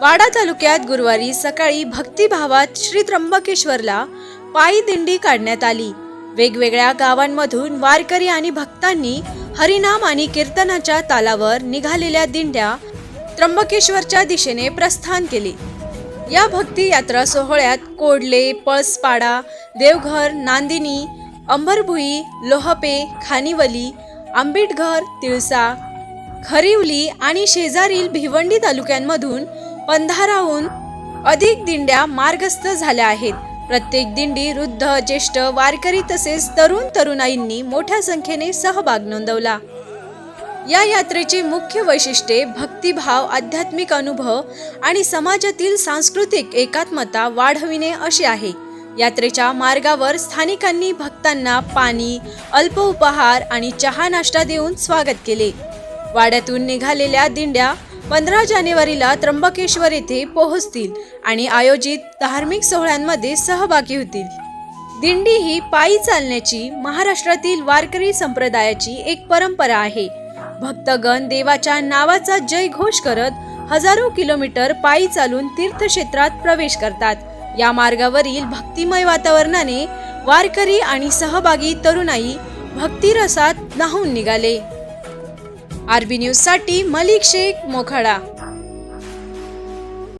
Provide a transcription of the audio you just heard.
वाडा तालुक्यात गुरुवारी सकाळी भक्तिभावात श्री त्र्यंबकेश्वरला पायी दिंडी काढण्यात आली. वेगवेगळ्या गावांमधून वारकरी आणि भक्तांनी हरिनाम आणि कीर्तनाच्या तालावर निघालेल्या दिंड्या त्र्यंबकेश्वरच्या दिशेने प्रस्थान केले. या भक्ती यात्रा सोहळ्यात कोडले पळसपाडा देवघर नांदिनी अंबरभुई लोहपे खानिवली आंबेडघर तिळसा खरिवली आणि शेजारील भिवंडी तालुक्यांमधून पंधराहून अधिक दिंड्या मार्गस्थ झाल्या आहेत. प्रत्येक दिंडी वृद्ध ज्येष्ठ वारकरी तसेच तरुण तरुणाईंनी मोठ्या संख्येने सहभाग नोंदवला. या यात्रेची मुख्य वैशिष्ट्ये भक्तिभाव आध्यात्मिक अनुभव आणि समाजातील सांस्कृतिक एकात्मता वाढविणे अशी आहे. यात्रेच्या मार्गावर स्थानिकांनी भक्तांना पाणी अल्प उपहार आणि चहा नाश्ता देऊन स्वागत केले. वाड्यातून निघालेल्या दिंड्या पंधरा जानेवारीला त्र्यंबकेश्वर येथे पोहोचतील आणि आयोजित धार्मिक सोहळ्यांमध्ये सहभागी होतील. दिंडी ही पायी चालण्याची महाराष्ट्रातील वारकरी संप्रदायाची एक परंपरा आहे. भक्तगण देवाच्या नावाचा जय घोष करत हजारो किलोमीटर पायी चालून तीर्थक्षेत्रात प्रवेश करतात. या मार्गावरील भक्तिमय वातावरणाने वारकरी आणि सहभागी तरुणाई भक्तिरसात नाहून निघाले. आरबी न्यूजसाठी मलिक शेख मोखाडा.